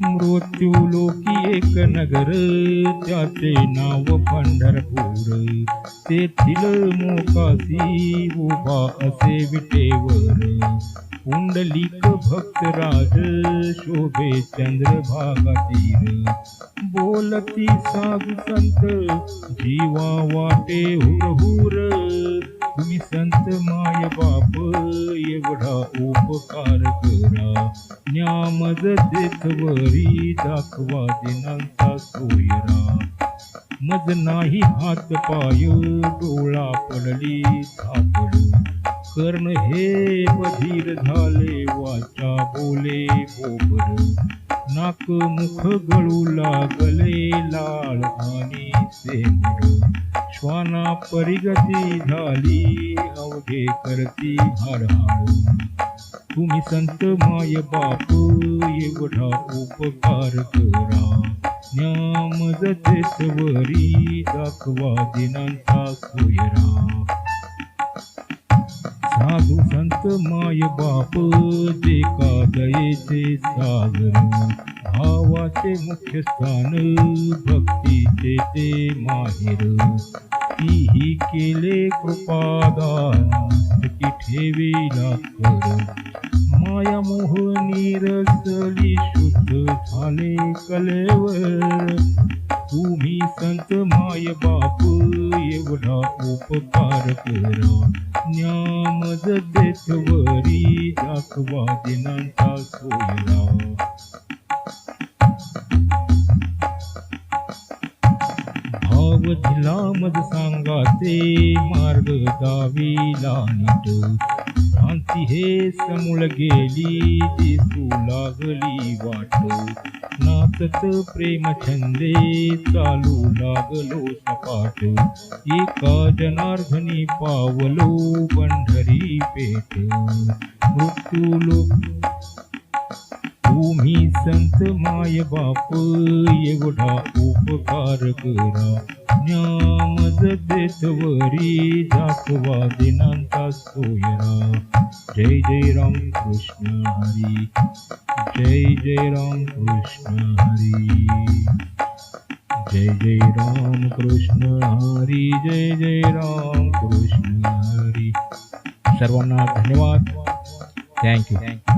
मृत्यू लोकी एक नगर त्याचे नाव पंढरपूर. तेथील मोकासी उभा असे विटेवर. पुंडलिक भक्तराज शोभे चंद्र भागातील. बोलती साधू संत जीवा वाटे हुर मी संत माय बाप एवढा उपकार करा. न्यामज देखवरी दाखवा दिनांचा सोयरा. मज नाही हात पाय डोळा पडली थापड कर्ण हे बधीर झाले वाचा बोले बोबर. नाक मुख गळू लागले लाळ आणि सेमर श्वाना परिगती झाली अवघे करती हाडहाड तुम्ही संत माय बाप एवढा उपकार करा. न्यामज वरी दाखवा दिनांचा सोयरा साधू संत माय बाप जे का दयेचे सागर. भावाचे मुख्य स्थान भक्तीचे ते माहेर. तीही केले कृपादान की ठेवीला कर माया मोह निरसली शुद्ध झाले कलेवर. तुम्ही संत माय बाप एवढा उपकार करा. न्यामज देतवरी दाखवा दिनांचा सोयरा. भाव दिला मज सांगा ते मार्ग दावीला नीट. क्रांती हे समूळ गेली दिसू लागली वाट. नाचत प्रेम छंदे चालू लागलो सपाट. एका जनार्दनी पावलो पंढरी पेठ मृत्यू लोक माय बाप एवढा उपकार करा. न्यामज देतवरी दाखवा दिनांचा सोयरा. जय जय राम कृष्ण हरी. जय जय राम कृष्ण हरी. जय जय राम कृष्ण हरी. जय जय राम कृष्ण हरी. सर्वांना धन्यवाद. Thank you thank you